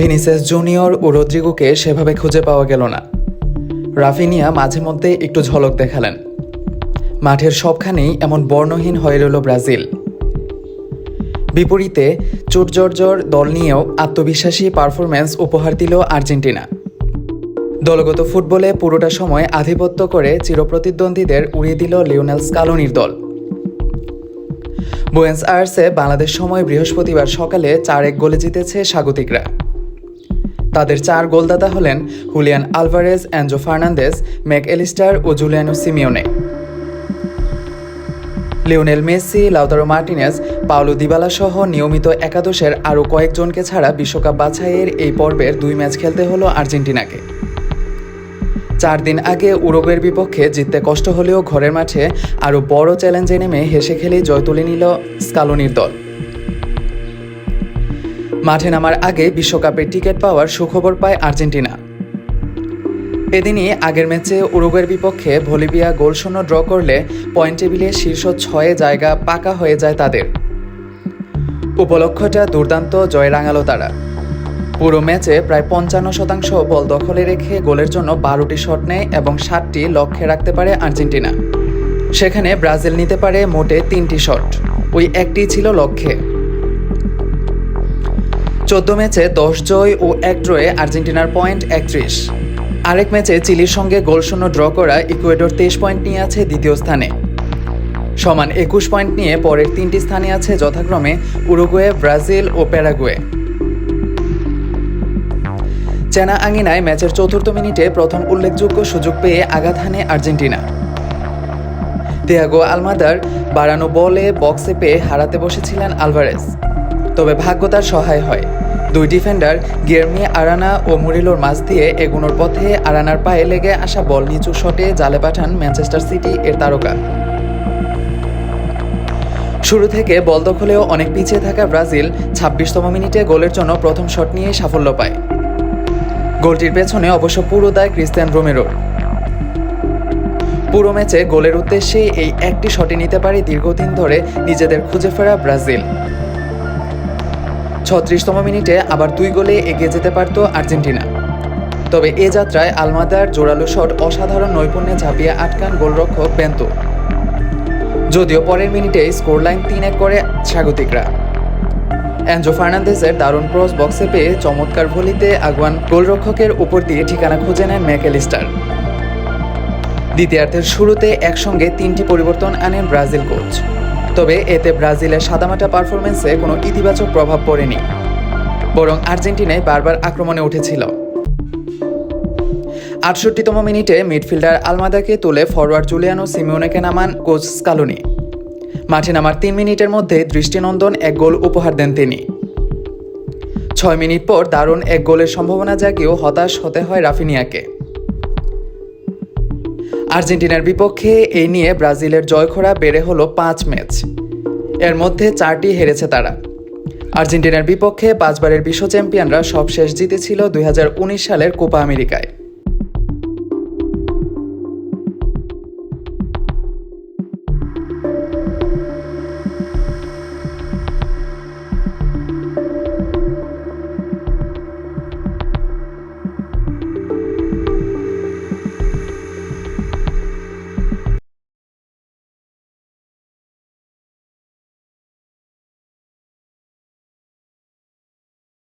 ভিনিসেস junior ও রদ্রিগোকে সেভাবে খুঁজে পাওয়া গেল না। রাফিনিয়া মাঝে মধ্যে একটু ঝলক দেখালেন। মাঠের সবখানেই এমন বর্ণহীন হয়ে রইল ব্রাজিল। বিপরীতে চোটজর্জর দল নিয়েও আত্মবিশ্বাসী পারফরম্যান্স উপহার দিল আর্জেন্টিনা। দলগত ফুটবলে পুরোটা সময় আধিপত্য করে চিরপ্রতিদ্বন্দ্বীদের উড়িয়ে দিল লিওনেল স্কালোনির দল। বুয়েন্স আয়ার্সে বাংলাদেশ সময় বৃহস্পতিবার সকালে চার এক গোলে জিতেছে স্বাগতিকরা। তাদের চার গোলদাতা হলেন Julian Alvarez Enzo Fernandez Mac Allister ও Giuliano Simeone. Lionel Messi, Lautaro Martinez Paulo Dybala সহ নিয়মিত একাদশের আরও কয়েকজনকে ছাড়া বিশ্বকাপ বাছাইয়ের এই পর্বের দুই ম্যাচ খেলতে হলো আর্জেন্টিনাকে। চার দিন আগে উরুগুয়ের বিপক্ষে জিততে কষ্ট হলেও ঘরের মাঠে আরও বড় চ্যালেঞ্জে নেমে হেসে খেলেই জয় তুলে নিল স্কালোনির দল। মাঠে নামার আগে বিশ্বকাপের টিকিট পাওয়ার সুখবর পায় আর্জেন্টিনা। এদিনই আগের ম্যাচে উরুগুয়ের বিপক্ষে ভলিভিয়া গোলশূন্য ড্র করলে পয়েন্ট টেবিলে শীর্ষ ছয়ে জায়গা পাকা হয়ে যায় তাদের। উপলক্ষটা দুর্দান্ত জয় রাঙালো তারা। পুরো ম্যাচে প্রায় পঞ্চান্ন শতাংশ বল দখলে রেখে গোলের জন্য বারোটি শট নেয় এবং সাতটি লক্ষ্যে রাখতে পারে আর্জেন্টিনা। সেখানে ব্রাজিল নিতে পারে মোটে তিনটি শট। ওই একটি ছিল লক্ষ্যে। চোদ্দ ম্যাচে দশ জয় ও এক ড্রয়ে আর্জেন্টিনার পয়েন্ট একত্রিশ। আরেক ম্যাচে চিলির সঙ্গে গোলশূন্য ড্র করা ইকুয়েডর তেইশ পয়েন্ট নিয়ে আছে দ্বিতীয় স্থানে। সমান একুশ পয়েন্ট নিয়ে পরের তিনটি স্থানে আছে যথাক্রমে উরুগুয়ে, ব্রাজিল ও প্যারাগুয়ে। চেনা আঙিনায় ম্যাচের চতুর্থ মিনিটে প্রথম উল্লেখযোগ্য সুযোগ পেয়ে আঘাত হানে আর্জেন্টিনা। তিয়াগো আলমাদার বাড়ানো বলে বক্সে পেয়ে হারাতে বসেছিলেন আলভারেজ। তবে ভাগ্য তার সহায় হয়। দুই ডিফেন্ডার গিয়ারমি, আরানা ও মুরিলোর মাঝ দিয়ে এগুনোর পথে আরানার পায়ে লেগে আসা বল নিচু শটে জালে পাঠান ম্যানচেস্টার সিটি এর তারকা। শুরু থেকে বল দখলেও অনেক পিছিয়ে থাকা ব্রাজিল ছাব্বিশতম মিনিটে গোলের জন্য প্রথম শট নিয়ে সাফল্য পায়। গোলটির পেছনে অবশ্য পুরো দায় ক্রিস্টিয়ান রোমেরোর পুরো ম্যাচে গোলের উদ্দেশ্যে এই একটি শটে নিতে পারে দীর্ঘদিন ধরে নিজেদের খুঁজে ফেরা ব্রাজিল। ছত্রিশতম মিনিটে আবার দুই গোলে এগিয়ে যেতে পারত আর্জেন্টিনা। তবে এ যাত্রায় আলমাদার জোরালো শট অসাধারণ নৈপুণ্যে ঝাঁপিয়ে আটকান গোলরক্ষক বেন্তু। যদিও পরের মিনিটে স্কোর লাইন তিন এক করে স্বাগতিকরা। অ্যাঞ্জো ফার্নান্দেসের দারুণ ক্রস বক্সে পেয়ে চমৎকার ভলিতে আগুয়ান গোলরক্ষকের উপর দিয়ে ঠিকানা খুঁজে নেন ম্যাকেলিস্টার। দ্বিতীয়ার্ধের শুরুতে একসঙ্গে তিনটি পরিবর্তন আনেন ব্রাজিল কোচ। তবে এতে ব্রাজিলের সাদামাটা পারফরমেন্সে কোনো ইতিবাচক প্রভাব পড়েনি। বরং আর্জেন্টিনায় বারবার আক্রমণে উঠেছিল। আটষট্টিতম মিনিটে মিডফিল্ডার আলমাদাকে তুলে ফরওয়ার্ড জুলিয়ানো সিমিওনেকে নামান কোচ স্কালুনি। মাঠে নামার তিন মিনিটের মধ্যে দৃষ্টিনন্দন এক গোল উপহার দেন তিনি। ছয় মিনিট পর দারুণ এক গোলের সম্ভাবনা জাগিয়েও হতাশ হতে হয় রাফিনিয়াকে। আর্জেন্টিনার বিপক্ষে এই নিয়ে ব্রাজিলের জয়খরা বেড়ে হলো পাঁচ ম্যাচ। এর মধ্যে চারটি হেরেছে তারা। আর্জেন্টিনার বিপক্ষে পাঁচবারের বিশ্ব চ্যাম্পিয়নরা সবশেষ জিতেছিল দুই হাজার উনিশ সালের কোপা আমেরিকায়।